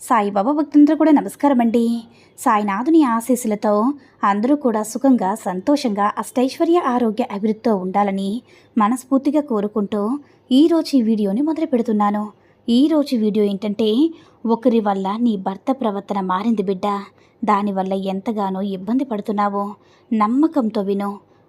సాయిబాబా భక్తులందరూ కూడా నమస్కారం అండి సాయినాథుని ఆశీస్సులతో అందరూ కూడా సుఖంగా సంతోషంగా అష్టైశ్వర్య ఆరోగ్య అభివృద్ధితో ఉండాలని మనస్ఫూర్తిగా కోరుకుంటూ ఈరోజు ఈ వీడియోని మొదలు పెడుతున్నాను. ఈరోజు వీడియో ఏంటంటే ఒకరి వల్ల నీ భర్త ప్రవర్తన మారింది బిడ్డ. దానివల్ల ఎంతగానో ఇబ్బంది పడుతున్నావో నమ్మకంతో విను.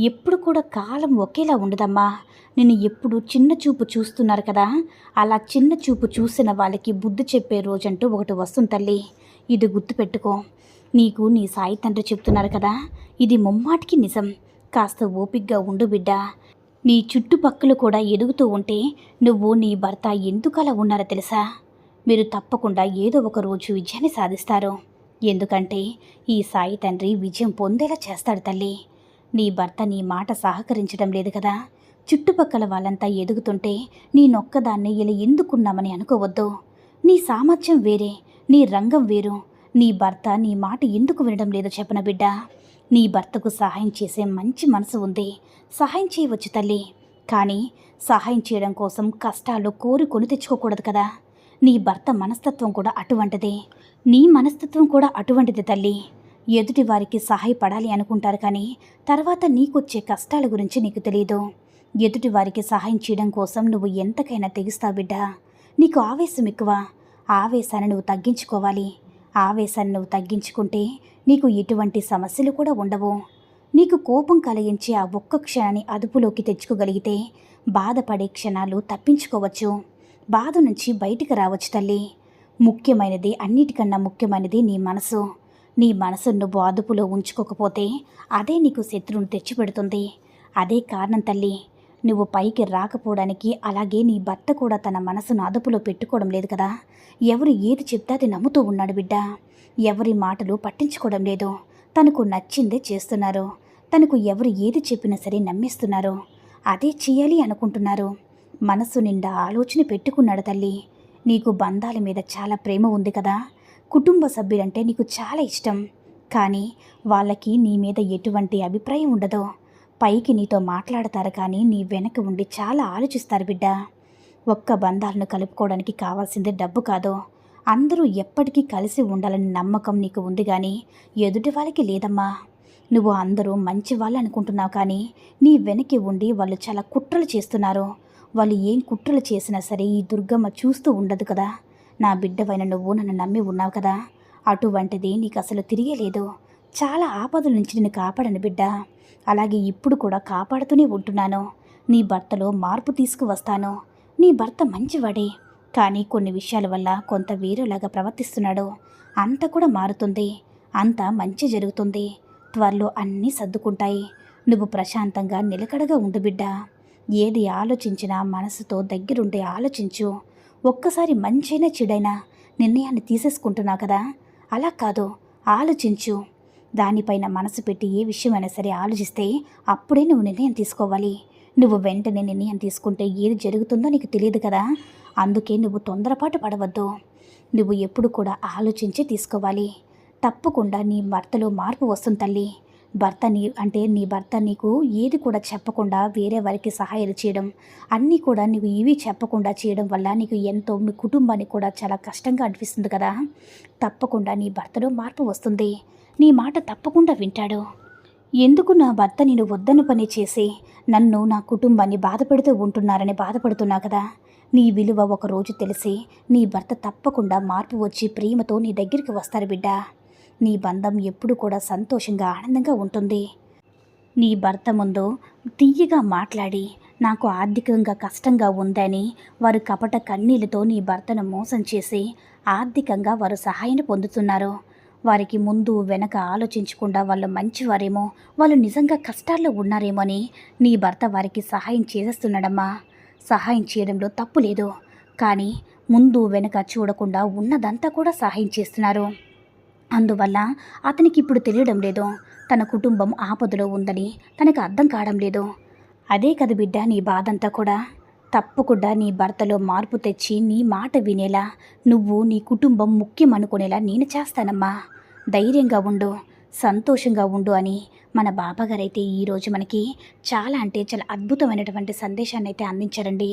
ఎప్పుడు కూడా కాలం ఒకేలా ఉండదమ్మా. నిన్ను ఎప్పుడు చిన్న చూపు చూస్తున్నారు కదా. అలా చిన్న చూపు చూసిన వాళ్ళకి బుద్ధి చెప్పే రోజంటూ ఒకటి వస్తుంది తల్లి. ఇది గుర్తుపెట్టుకో. నీకు నీ సాయి తండ్రి చెప్తున్నారు కదా. ఇది ముమ్మాటికి నిజం. కాస్త ఓపిగ్గా ఉండు బిడ్డ. నీ చుట్టుపక్కల కూడా ఎదుగుతూ ఉంటే నువ్వు నీ భర్త ఎందుకలా ఉన్నారో తెలుసా? మీరు తప్పకుండా ఏదో ఒక రోజు విజయాన్ని సాధిస్తారు. ఎందుకంటే ఈ సాయి తండ్రి విజయం పొందేలా చేస్తాడు తల్లి. నీ భర్త నీ మాట సహకరించడం లేదు కదా. చుట్టుపక్కల వాళ్ళంతా ఎదుగుతుంటే నేనొక్కదాన్ని ఇలా ఎందుకున్నామని అనుకోవద్దు. నీ సామర్థ్యం వేరే నీ రంగం వేరు. నీ భర్త నీ మాట ఎందుకు వినడం లేదో చెప్పన బిడ్డ. నీ భర్తకు సహాయం చేసే మంచి మనసు ఉంది. సహాయం చేయవచ్చు తల్లి. కానీ సహాయం చేయడం కోసం కష్టాలు కోరుకొని తెచ్చుకోకూడదు కదా. నీ భర్త మనస్తత్వం కూడా అటువంటిదే. నీ మనస్తత్వం కూడా అటువంటిది తల్లి. ఎదుటి వారికి సహాయపడాలి అనుకుంటారు కానీ తర్వాత నీకొచ్చే కష్టాల గురించి నీకు తెలియదు ఎదుటి వారికి సహాయం చేయడం కోసం నువ్వు ఎంతకైనా తెగిస్తావు బిడ్డ. నీకు ఆవేశం ఎక్కువ. ఆవేశాన్ని నువ్వు తగ్గించుకోవాలి. ఆవేశాన్ని నువ్వు తగ్గించుకుంటే నీకు ఎటువంటి సమస్యలు కూడా ఉండవు. నీకు కోపం కలిగించే ఆ ఒక్క క్షణాన్ని అదుపులోకి తెచ్చుకోగలిగితే బాధపడే క్షణాలు తప్పించుకోవచ్చు. బాధ నుంచి బయటికి రావచ్చు తల్లి. ముఖ్యమైనది అన్నిటికన్నా ముఖ్యమైనది నీ మనసు. నీ మనసును నువ్వు అదుపులో ఉంచుకోకపోతే అదే నీకు శత్రువును తెచ్చిపెడుతుంది. అదే కారణం తల్లి నువ్వు పైకి రాకపోవడానికి అలాగే నీ భర్త కూడా తన మనసును అదుపులో పెట్టుకోవడం లేదు కదా. ఎవరు ఏది చెప్తే అది నమ్ముతూ ఉన్నాడు బిడ్డ. ఎవరి మాటలు పట్టించుకోవడం లేదు. తనకు నచ్చిందే చేస్తున్నారు. తనకు ఎవరు ఏది చెప్పినా సరే నమ్మిస్తున్నారు. అదే చేయాలి అనుకుంటున్నారు. మనసు నిండా ఆలోచన పెట్టుకున్నాడు తల్లి. నీకు బంధాల మీద చాలా ప్రేమ ఉంది కదా. కుటుంబ సభ్యులంటే నీకు చాలా ఇష్టం. కానీ వాళ్ళకి నీ మీద ఎటువంటి అభిప్రాయం ఉండదు. పైకి నీతో మాట్లాడతారు కానీ నీ వెనక ఉండి చాలా ఆలోచిస్తారు బిడ్డ. ఒక్క బంధాలను కలుపుకోవడానికి కావాల్సింది డబ్బు కాదు. అందరూ ఎప్పటికీ కలిసి ఉండాలని నమ్మకం నీకు ఉంది కానీ ఎదుటి వాళ్ళకి లేదమ్మా. నువ్వు అందరూ మంచి వాళ్ళు అనుకుంటున్నావు కానీ నీ వెనక్కి ఉండి వాళ్ళు చాలా కుట్రలు చేస్తున్నారు. వాళ్ళు ఏం కుట్రలు చేసినా సరే ఈ దుర్గమ్మ చూస్తూ ఉండదు కదా. నా బిడ్డవైన నువ్వు నన్ను నమ్మి ఉన్నావు కదా? అటువంటిది నీకు అసలు తిరిగే లేదు చాలా ఆపదల నుంచి నేను కాపాడను బిడ్డ. అలాగే ఇప్పుడు కూడా కాపాడుతూనే ఉంటున్నాను. నీ భర్తలో మార్పు తీసుకువస్తాను. నీ భర్త మంచివాడే. కానీ కొన్ని విషయాల వల్ల కొంత వేరేలాగా ప్రవర్తిస్తున్నాడు. అంత కూడా మారుతుంది. అంతా మంచి జరుగుతుంది. త్వరలో అన్నీ సర్దుకుంటాయి. నువ్వు ప్రశాంతంగా నిలకడగా ఉండు బిడ్డ. ఏది ఆలోచించినా మనసుతో దగ్గరుండి ఆలోచించు. ఒక్కసారి మంచైనా చెడైనా నిర్ణయాన్ని తీసేసుకుంటున్నావు కదా? అలా కాదు. ఆలోచించు. దానిపైన మనసు పెట్టి ఏ విషయమైనా సరే ఆలోచిస్తే అప్పుడే నువ్వు నిర్ణయం తీసుకోవాలి. నువ్వు వెంటనే నిర్ణయం తీసుకుంటే ఏది జరుగుతుందో నీకు తెలియదు కదా? అందుకే నువ్వు తొందరపాటు పడవద్దు. నువ్వు ఎప్పుడు కూడా ఆలోచించి తీసుకోవాలి. తప్పకుండా నీ భర్తలో మార్పు వస్తుంది తల్లి. భర్త నీ అంటే నీ భర్త నీకు ఏది కూడా చెప్పకుండా వేరే వారికి సహాయాలు చేయడం అన్నీ కూడా నీకు ఇవి చెప్పకుండా చేయడం వల్ల నీకు ఎంతో మీ కుటుంబానికి కూడా చాలా కష్టంగా అనిపిస్తుంది కదా. తప్పకుండా నీ భర్తలో మార్పు వస్తుంది. నీ మాట తప్పకుండా వింటాడు. ఎందుకు నా భర్త నేను వద్దన పని చేసి నన్ను నా కుటుంబాన్ని బాధపెడుతూ ఉంటున్నారని బాధపడుతున్నా కదా. నీ విలువ ఒకరోజు తెలిసి నీ భర్త తప్పకుండా మార్పు వచ్చి ప్రేమతో నీ దగ్గరికి వస్తారు బిడ్డ. నీ బంధం ఎప్పుడు కూడా సంతోషంగా ఆనందంగా ఉంటుంది. నీ భర్త ముందు తీయగా మాట్లాడి నాకు ఆర్థికంగా కష్టంగా ఉందని వారు కపట కన్నీళ్ళతో నీ భర్తను మోసం చేసి ఆర్థికంగా వారు సహాయాన్ని పొందుతున్నారు. వారికి ముందు వెనక ఆలోచించకుండా వాళ్ళు మంచివారేమో వాళ్ళు నిజంగా కష్టాల్లో ఉన్నారేమో అని నీ భర్త వారికి సహాయం చేసేస్తున్నాడమ్మా. సహాయం చేయడంలో తప్పు లేదు. కానీ ముందు వెనక చూడకుండా ఉన్నదంతా కూడా సహాయం చేస్తున్నారు. అందువల్ల అతనికి ఇప్పుడు తెలియడం లేదు. తన కుటుంబం ఆపదలో ఉందని తనకు అర్థం కావడం లేదు. అదే కదా బిడ్డ నీ బాధంతా కూడా. తప్పకుండా నీ భర్తలో మార్పు తెచ్చి నీ మాట వినేలా నువ్వు నీ కుటుంబం ముఖ్యం అనుకునేలా నేను చేస్తానమ్మా. ధైర్యంగా ఉండు సంతోషంగా ఉండు అని మన బాబాగారైతే ఈరోజు మనకి చాలా అంటే చాలా అద్భుతమైనటువంటి సందేశాన్ని అయితే అందించారండి.